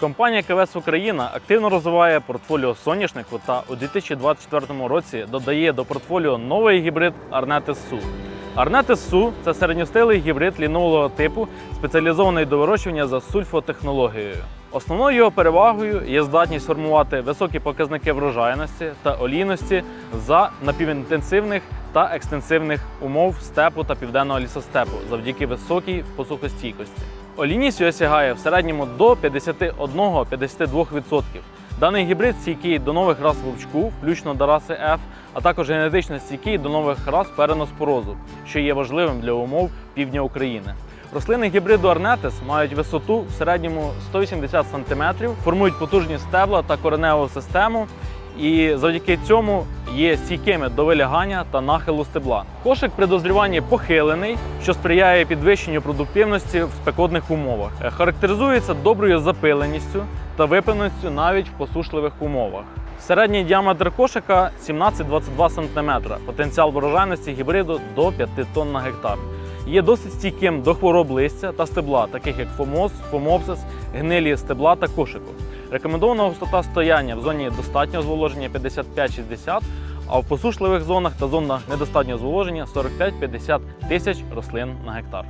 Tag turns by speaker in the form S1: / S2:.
S1: Компанія КВС Україна активно розвиває портфоліо соняшнику та у 2024 році додає до портфоліо новий гібрид Arnetis Su. Arnetis Su – це середньостилий гібрид лінолого типу, спеціалізований до вирощування за сульфотехнологією. Основною його перевагою є здатність формувати високі показники врожайності та олійності за напівінтенсивних та екстенсивних умов степу та південного лісостепу завдяки високій посухостійкості. Олійність його сягає в середньому до 51-52%. Даний гібрид стійкий до нових рас вовчку, включно до раси F, а також генетично стійкий до нових рас переноспорозу, що є важливим для умов півдня України. Рослини гібриду Арнетис мають висоту в середньому 180 см, формують потужні стебла та кореневу систему, і завдяки цьому є стійкими до вилягання та нахилу стебла. Кошик при дозріванні похилений, що сприяє підвищенню продуктивності в спекотних умовах. Е, Характеризується доброю запиленістю та випиненістю навіть в посушливих умовах. Середній діаметр кошика 17-22 см, потенціал врожайності гібриду до 5 тонн на гектар. Є досить стійким до хвороб листя та стебла, таких як фомоз, фомопсис, гнилі стебла та кошику. Рекомендована густота стояння в зоні достатнього зволоження 55-60, а в посушливих зонах та зонах недостатнього зволоження 45-50 тисяч рослин на гектар.